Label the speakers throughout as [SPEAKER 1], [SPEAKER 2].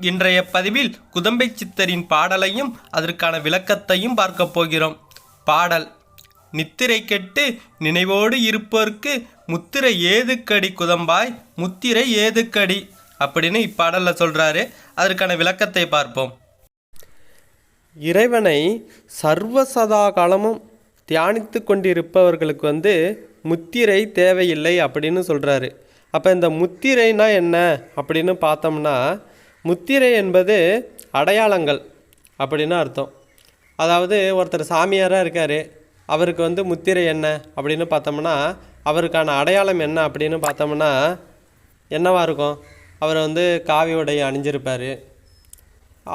[SPEAKER 1] இன்றைய பதிவில் குதம்பை சித்தரின் பாடலையும் அதற்கான விளக்கத்தையும் பார்க்க போகிறோம். பாடல் நித்திரை கெட்டு நினைவோடு இருப்போருக்கு முத்திரை ஏதுக்கடி குதம்பாய் முத்திரை ஏதுக்கடி? அப்படின்னு இப்பாடலில் சொல்கிறாரு அதற்கான விளக்கத்தை பார்ப்போம். இறைவனை சர்வசதா காலமும் தியானித்து கொண்டிருப்பவர்களுக்கு வந்து முத்திரை தேவையில்லை அப்படின்னு சொல்கிறாரு அப்போ இந்த முத்திரைனா என்ன அப்படின்னு பார்த்தோம்னா முத்திரை என்பது அடையாளங்கள் அப்படின்னு அர்த்தம். அதாவது ஒருத்தர் சாமியாராக இருக்கார் அவருக்கு வந்து முத்திரை என்ன அப்படின்னு பார்த்தோம்னா அவருக்கான அடையாளம் என்ன அப்படின்னு பார்த்தோம்னா என்னவாக இருக்கும்? அவர் வந்து காவி உடை அணிஞ்சிருப்பார்.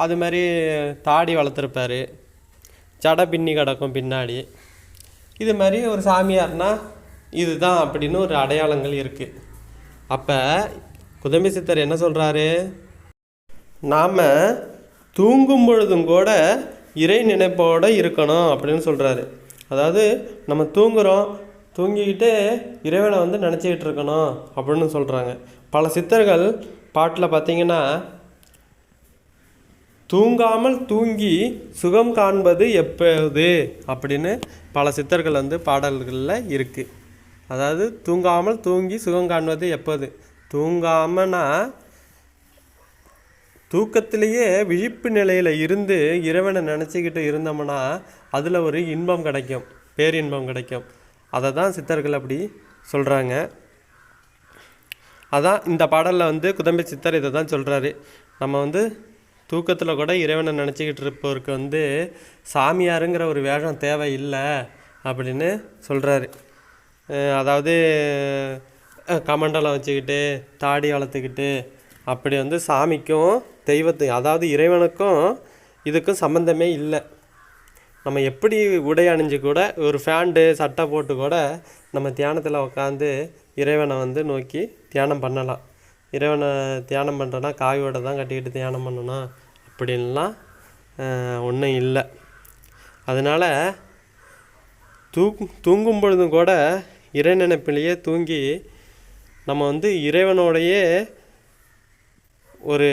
[SPEAKER 1] அது மாதிரி தாடி வளர்த்துருப்பார். ஜடை பின்னி கிடக்கும் பின்னாடி. இது மாதிரி ஒரு சாமியார்னா இதுதான் அப்படின்னு ஒரு அடையாளங்கள் இருக்குது அப்போ குதம்பி சித்தர் என்ன சொல்கிறாரு நாம் தூங்கும் பொழுதும் கூட இறை நினைப்போடு இருக்கணும் அப்படின்னு சொல்கிறாரு அதாவது நம்ம தூங்குறோம் தூங்கிக்கிட்டு இறைவனை வந்து நினச்சிக்கிட்டு இருக்கணும் அப்படின்னு சொல்கிறாங்க பல சித்தர்கள் பாட்டில் பார்த்தீங்கன்னா தூங்காமல் தூங்கி சுகம் காண்பது எப்போது? அப்படின்னு பல சித்தர்கள் வந்து பாடல்களில் இருக்குது அதாவது தூங்காமல் தூங்கி சுகம் காண்பது எப்போது? தூங்காமனா தூக்கத்திலேயே விழிப்பு நிலையில் இருந்து இறைவனை நினச்சிக்கிட்டு இருந்தோம்னா அதில் ஒரு இன்பம் கிடைக்கும் பேரின்பம் கிடைக்கும். அதை தான் சித்தர்கள் அப்படி சொல்கிறாங்க அதான் இந்த பாடலில் வந்து குதம்பி சித்தர் இதை தான் சொல்கிறாரு நம்ம வந்து தூக்கத்தில் கூட இறைவனை நினச்சிக்கிட்டு இருப்பவருக்கு வந்து சாமியாருங்கிற ஒரு வேஷம் தேவை இல்லை அப்படின்னு சொல்கிறாரு அதாவது கமண்டலம் வச்சுக்கிட்டு தாடி வளர்த்துக்கிட்டு அப்படி வந்து சாமிக்கும் தெய்வத்து அதாவது இறைவனுக்கும் இதுக்கும் சம்மந்தமே இல்லை. நம்ம எப்படி உடை அணிஞ்சு கூட ஒரு ஃபேண்டு சட்டை போட்டு கூட நம்ம தியானத்தில் உட்காந்து இறைவனை வந்து நோக்கி தியானம் பண்ணலாம். இறைவனை தியானம் பண்ணுறோன்னா காவியோட தான் கட்டிக்கிட்டு தியானம் பண்ணணும். அப்படின்லாம் ஒன்றும் இல்லை. அதனால் தூங் தூங்கும் பொழுதும் கூட இறை நினைப்பிலேயே தூங்கி நம்ம வந்து இறைவனோடையே ஒரு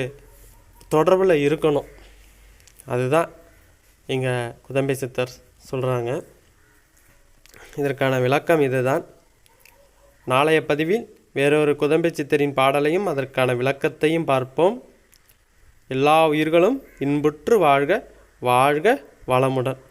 [SPEAKER 1] தொடர்பில் இருக்கணும். அதுதான் எங்கள் குதம்பை சித்தர் சொல்கிறாங்க இதற்கான விளக்கம் இதுதான். நாளைய பதிவில் வேறொரு குதம்பை சித்தரின் பாடலையும் அதற்கான விளக்கத்தையும் பார்ப்போம். எல்லா உயிர்களும் இன்புற்று வாழ்க வாழ்க வளமுடன்.